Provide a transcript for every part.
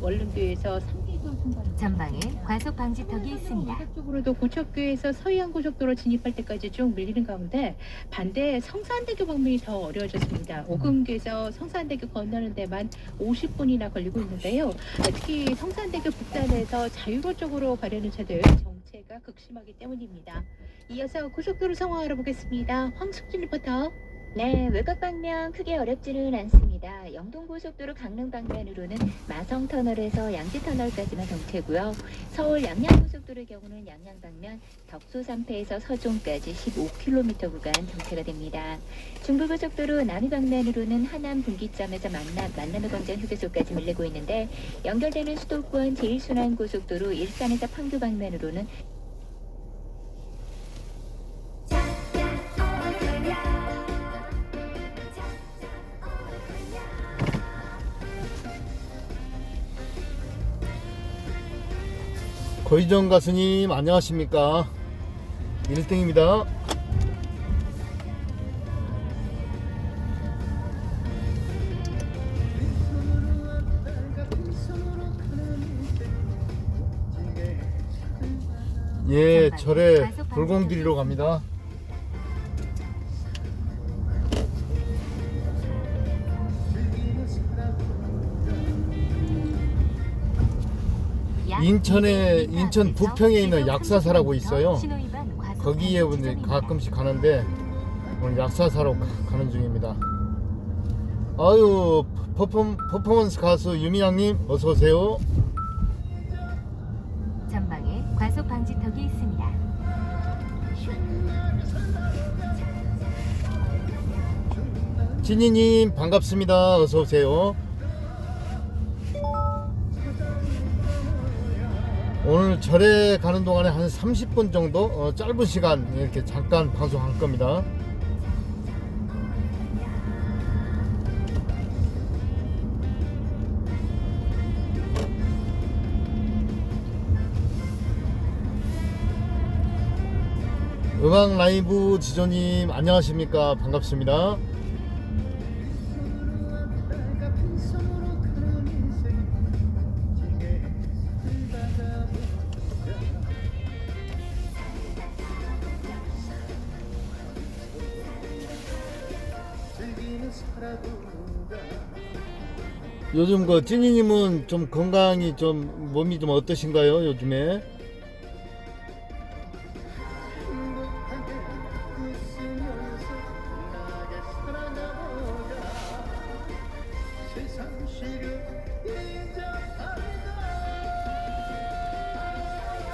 원룸교에서 3개도 통과합니다. 전방에 과속 방지턱이 있습니다. 쪽으로도 고척교에서 서해안 고속도로 진입할 때까지 쭉 밀리는 가운데 반대 성산대교 방면이 더 어려워졌습니다. 오금교에서 성산대교 건너는 데만 50분이나 걸리고 있는데요. 특히 성산대교 북단에서 자유로 쪽으로 가려는 차들 정체가 극심하기 때문입니다. 이어서 고속도로 상황 알아보겠습니다. 황숙진 리포터. 네, 외곽 방면 크게 어렵지는 않습니다. 영동고속도로 강릉 방면으로는 마성 터널에서 양지 터널까지만 정체고요. 서울 양양고속도로의 경우는 양양 방면 덕소 3패에서 서종까지 15km 구간 정체가 됩니다. 중부고속도로 남이 방면으로는 하남 분기점에서 만남, 만남의 광장 휴게소까지 밀리고 있는데 연결되는 수도권 제1순환고속도로 일산에서 판교 방면으로는 거이정 가수님 안녕하십니까? 1등입니다. 예 절에 불공 드리러 갑니다 인천에 인천 부평에 있는 약사사라고 있어요. 거기에 방지턱입니다. 가끔씩 가는데 오늘 약사사로 가- 가는 중입니다. 아유 퍼포, 퍼포먼스 가수 유미양님 어서 오세요. 전방에 과속 방지턱이 있습니다. 진이님 반갑습니다. 어서 오세요. 오늘 절에 가는 동안에 한 30분 정도 어, 짧은 시간 이렇게 잠깐 방송할 겁니다. 음악 라이브 지조님 안녕하십니까 반갑습니다. 요즘 그 찐이님은 좀 건강이 좀 몸이 좀 어떠신가요 요즘에?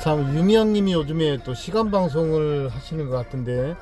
참 유미양님이 요즘에 또 시간 방송을 하시는 것 같은데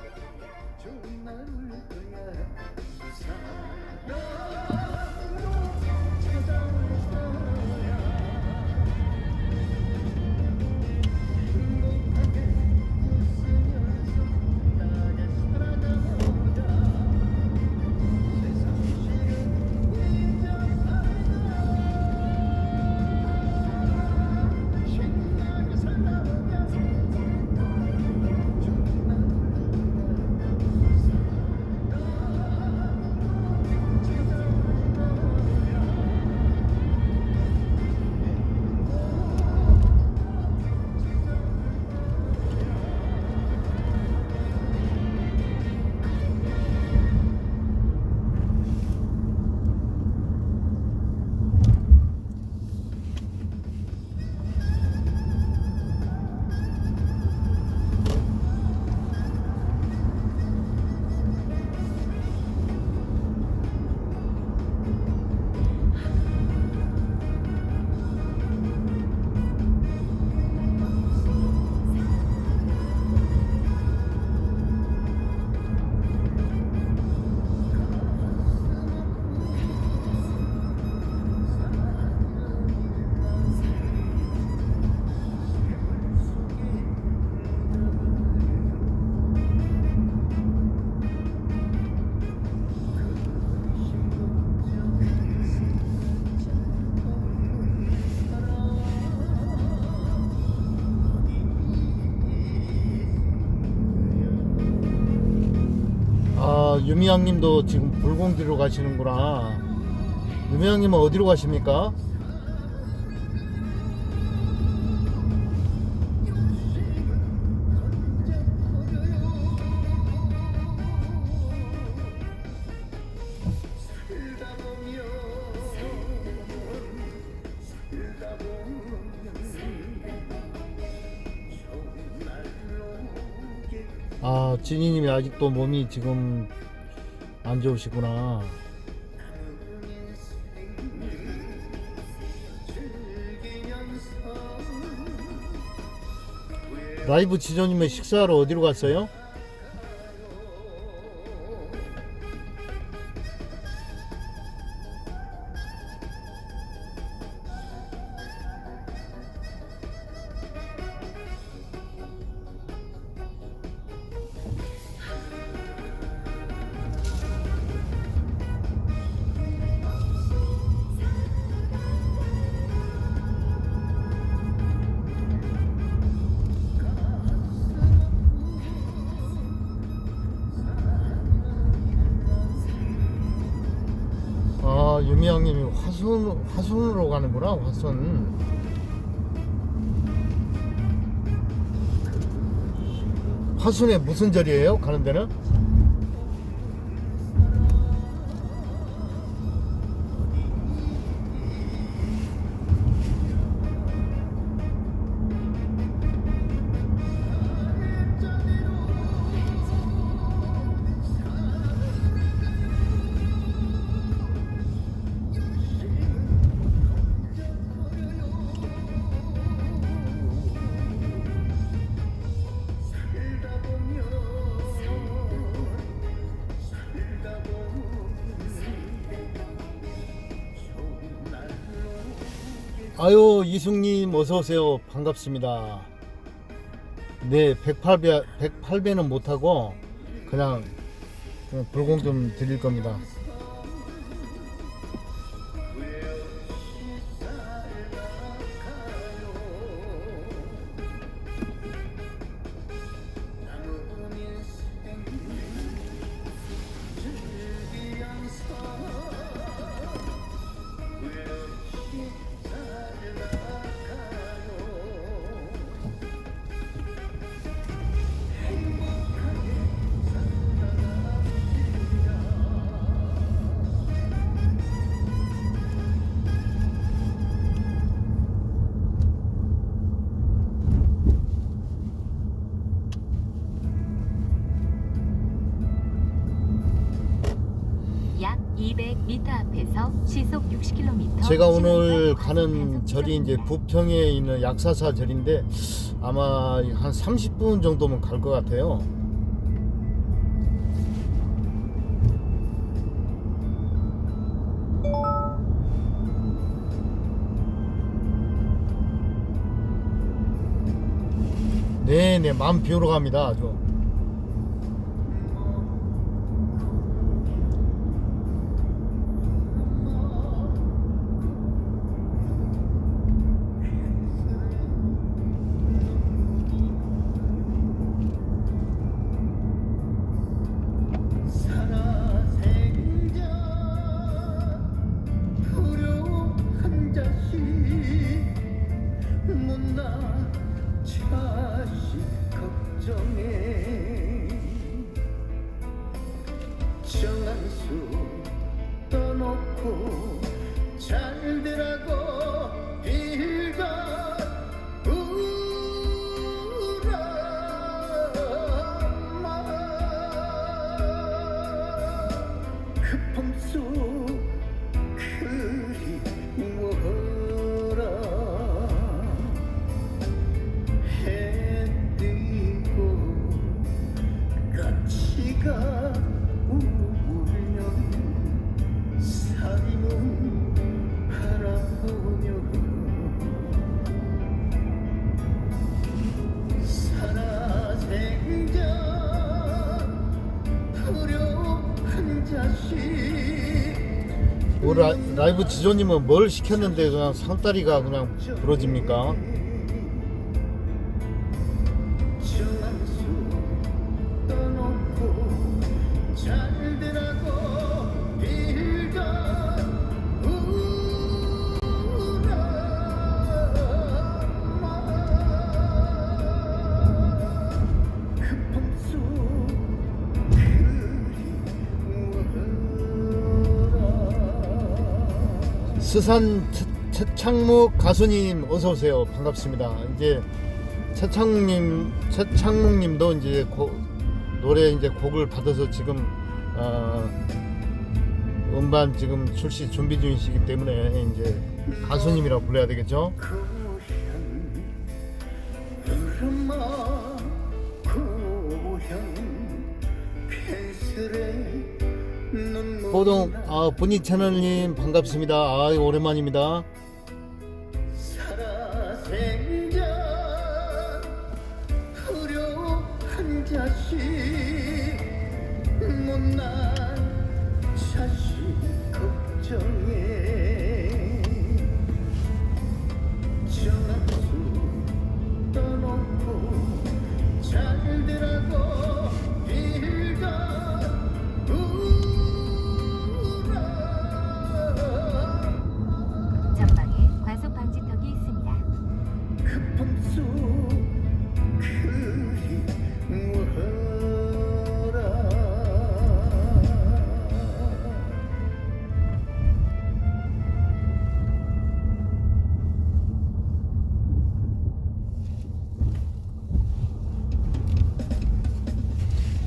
유미 양님도 지금 불공기로 가시는구나. 유미 양님은 어디로 가십니까? 아 진이님이 아직도 몸이 지금 안 좋으시구나. 라이브 지조님은 식사하러 어디로 갔어요? 유미양님이 화순 화순으로 가는구나 화순. 화순에 무슨 절이에요? 가는 데는? 아유 이승님 어서 오세요 반갑습니다. 네 108배 108배는 못하고 그냥, 그냥 불공 좀 드릴 겁니다. 시속 60km. 제가 오늘 가는 절이 이제 부평에 있는 약사사 절인데 아마 한 30분 정도면 갈 것 같아요. 네네 마음 비우러 갑니다 아 정한수 떠놓고 잘 되라고 빌가 울어 마 그 품속 그리워라 해 뜨고 까치가 울면 라, 라이브 지조님은 뭘 시켰는데 그냥 상다리가 그냥 부러집니까? 스산 최- 최창묵 가수님 어서 오세요. 반갑습니다. 이제 최창묵님 최창묵님도 이제 고- 노래 이제 곡을 받아서 지금 어, 음반 지금 출시 준비 중이시기 때문에 이제 가수님이라고 불러야 되겠죠? 흐르마 고 호동 아 본인 채널님 반갑습니다. 아 오랜만입니다.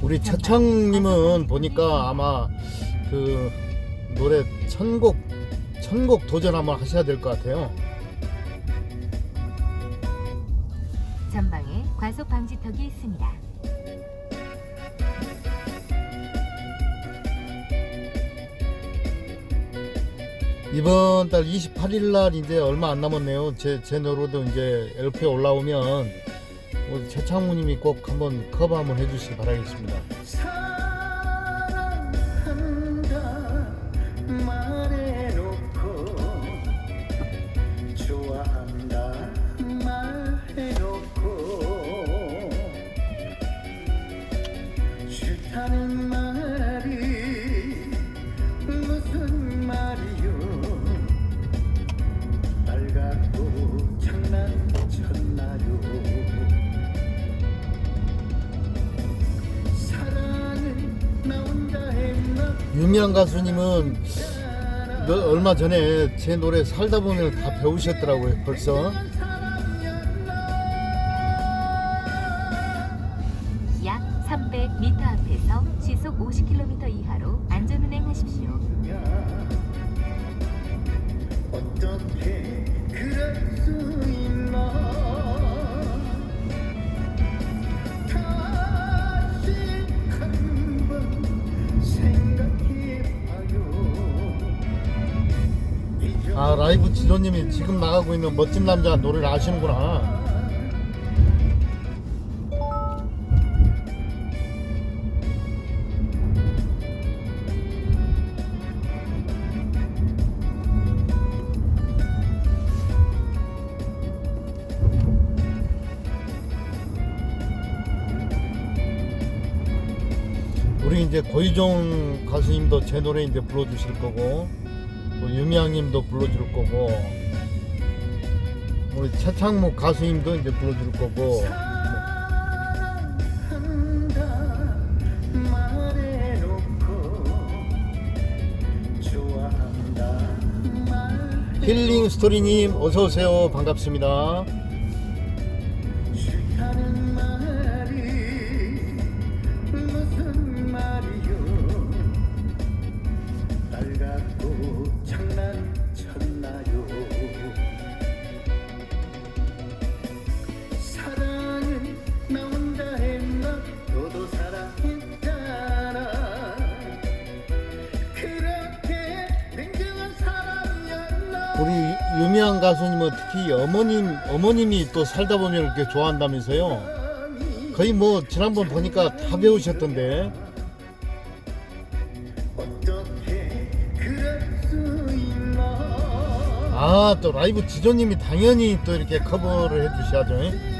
우리 차창님은 보니까 아마 그 노래 천곡 천곡 도전 한번 하셔야 될 것 같아요. 전방에 과속 방지턱이 있습니다. 이번 달 28일 날 이제 얼마 안 남았네요. 제, 제 노래도 이제 LP에 올라오면 우리 최창무님이 꼭 한번 커버 한번 해주시기 바라겠습니다. 유미한 가수님은 몇- 얼마 전에 제 노래 살다 보면 다 배우셨더라고요. 벌써. 아 라이브 지도님이 지금 나가고 있는 멋진 남자 노래를 아시는구나. 우리 이제 고이종 가수님도 제 노래 이제 불러주실 거고 또 유미양님도 불러줄 거고 우리 최창목 가수님도 이제 불러줄 거고 힐링 스토리님 어서 오세요 반갑습니다. 유미양 가수님은 특히 어머님 어머님이 또 살다 보면 이렇게 좋아한다면서요. 거의 뭐 지난번 보니까 다 배우셨던데 아 또 라이브 지조님이 당연히 또 이렇게 커버를 해주셔야죠.